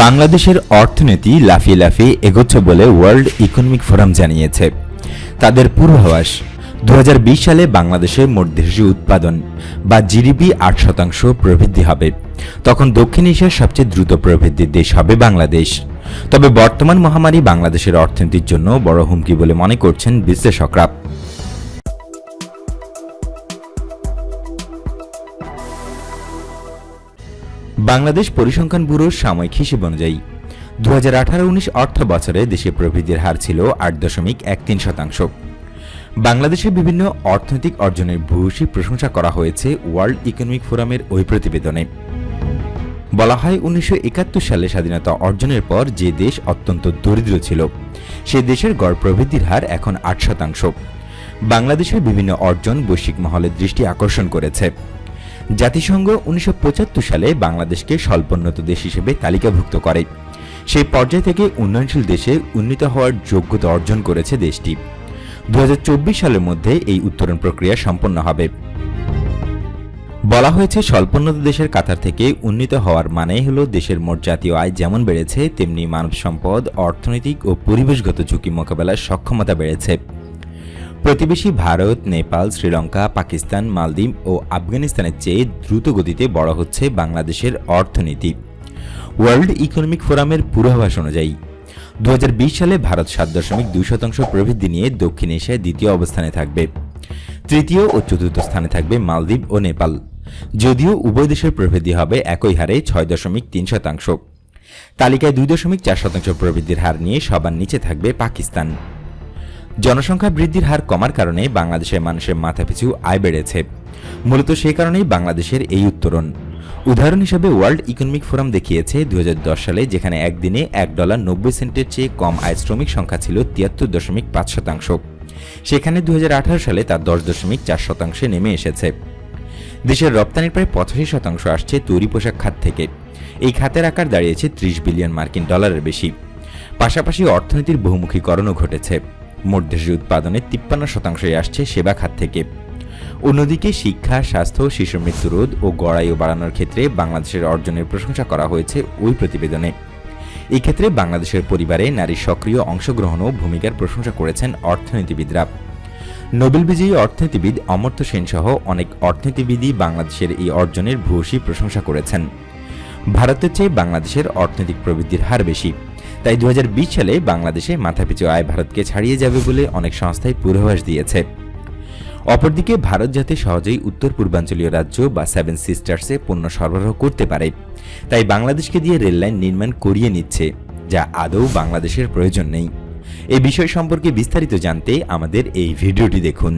বাংলাদেশের অর্থনীতি লাফিয়ে লাফিয়ে এগোচ্ছে বলে ওয়ার্ল্ড ইকোনমিক ফোরাম জানিয়েছে। তাদের পূর্বাভাস দু হাজার বিশ সালে বাংলাদেশের মোট দেশীয় উৎপাদন বা জিডিপি আট শতাংশ প্রবৃদ্ধি হবে। তখন দক্ষিণ এশিয়ার সবচেয়ে দ্রুত প্রবৃদ্ধির দেশ হবে বাংলাদেশ। তবে বর্তমান মহামারী বাংলাদেশের অর্থনীতির জন্য বড় হুমকি বলে মনে করছেন বিশ্লেষকরা। বাংলাদেশ পরিসংখ্যান ব্যুরোর সাময়িক হিসেব অনুযায়ী দু হাজার আঠারো উনিশ অর্থ বছরে দেশে প্রবৃদ্ধির হার ছিল আট দশমিক এক তিন শতাংশ। বাংলাদেশের বিভিন্ন অর্থনৈতিক অর্জনের ভূয়সী প্রশংসা করা হয়েছে ওয়ার্ল্ড ইকোনমিক ফোরামের ওই প্রতিবেদনে। বলা হয়, উনিশশো একাত্তর সালে স্বাধীনতা অর্জনের পর যে দেশ অত্যন্ত দরিদ্র ছিল, সে দেশের গড় প্রবৃদ্ধির হার এখন আট শতাংশ। বাংলাদেশের বিভিন্ন অর্জন বৈশ্বিক মহলে দৃষ্টি আকর্ষণ করেছে। জাতিসংঘ উনিশশো পঁচাত্তর সালে বাংলাদেশকে স্বল্পোন্নত দেশ হিসেবে তালিকাভুক্ত করে। সেই পর্যায় থেকে উন্নয়নশীল দেশে উন্নীত হওয়ার যোগ্যতা অর্জন করেছে দেশটি। দু হাজার চব্বিশ সালের মধ্যে এই উত্তরণ প্রক্রিয়া সম্পন্ন হবে। বলা হয়েছে, স্বল্পোন্নত দেশের কাতার থেকে উন্নীত হওয়ার মানে হল দেশের মোট জাতীয় আয় যেমন বেড়েছে, তেমনি মানব সম্পদ, অর্থনৈতিক ও পরিবেশগত ঝুঁকি মোকাবেলার সক্ষমতা বেড়েছে। প্রতিবেশী ভারত, নেপাল, শ্রীলঙ্কা, পাকিস্তান, মালদ্বীপ ও আফগানিস্তানের চেয়ে দ্রুত গতিতে বড় হচ্ছে বাংলাদেশের অর্থনীতি। ওয়ার্ল্ড ইকোনমিক ফোরামের পূর্বাভাস অনুযায়ী দু হাজার বিশ সালে ভারত সাত দশমিক দুই শতাংশ প্রবৃদ্ধি নিয়ে দক্ষিণ এশিয়ায় দ্বিতীয় অবস্থানে থাকবে। তৃতীয় ও চতুর্থ স্থানে থাকবে মালদ্বীপ ও নেপাল। যদিও উভয় দেশের প্রবৃদ্ধি হবে একই হারে ছয় দশমিক তিন শতাংশ। তালিকায় দুই দশমিক চার শতাংশ প্রবৃদ্ধির হার নিয়ে সবার নিচে থাকবে পাকিস্তান। জনসংখ্যা বৃদ্ধির হার কমার কারণে বাংলাদেশের মানুষের মাথাপিছু আয় বেড়েছে। মূলত সেই কারণেই বাংলাদেশের এই উত্তরণ। উদাহরণ হিসেবে ওয়ার্ল্ড ইকোনমিক ফোরাম দেখিয়েছে দুই হাজার দশ সালে যেখানে একদিনে এক ডলার নব্বই সেন্টের চেয়ে কম আয় শ্রমিক সংখ্যা ছিল তিয়াত্তর দশমিক পাঁচ শতাংশ। সেখানে দুই হাজার আঠারো সালে তার দশ দশমিক চার শতাংশে নেমে এসেছে। দেশের রপ্তানির প্রায় পঁচাশি শতাংশ আসছে তৈরি পোশাক খাত থেকে। এই খাতের আকার দাঁড়িয়েছে ত্রিশ বিলিয়ন মার্কিন ডলারের বেশি। পাশাপাশি অর্থনীতির বহুমুখীকরণও ঘটেছে। মোট দেশের উৎপাদনের তিপ্পান্ন শতাংশই আসছে সেবা খাত থেকে। অন্যদিকে শিক্ষা, স্বাস্থ্য, শিশু মৃত্যু রোধ ও গড়াইও বাড়ানোর ক্ষেত্রে বাংলাদেশের অর্জনের প্রশংসা করা হয়েছে ওই প্রতিবেদনে। এক্ষেত্রে বাংলাদেশের পরিবারে নারীর সক্রিয় অংশগ্রহণ ও ভূমিকার প্রশংসা করেছেন অর্থনীতিবিদরা। নোবেল বিজয়ী অর্থনীতিবিদ অমর্ত্য সেন সহ অনেক অর্থনীতিবিদই বাংলাদেশের এই অর্জনের ভূয়সী প্রশংসা করেছেন। ভারতের চেয়ে বাংলাদেশের অর্থনৈতিক প্রবৃদ্ধির হার বেশি। তাই দু হাজার বিশ সালে বাংলাদেশে মাথাপিছু আয় ভারতকে ছাড়িয়ে যাবে বলে অনেক সংস্থাই পূর্বাভাস দিয়েছে। অপরদিকে ভারত যাতে সহজেই উত্তর পূর্বাঞ্চলীয় রাজ্য বা সেভেন সিস্টার্সে পণ্য সরবরাহ করতে পারে, তাই বাংলাদেশকে দিয়ে রেললাইন নির্মাণ করিয়ে নিচ্ছে, যা আদৌ বাংলাদেশের প্রয়োজন নেই। এই বিষয় সম্পর্কে বিস্তারিত জানতে আমাদের এই ভিডিওটি দেখুন।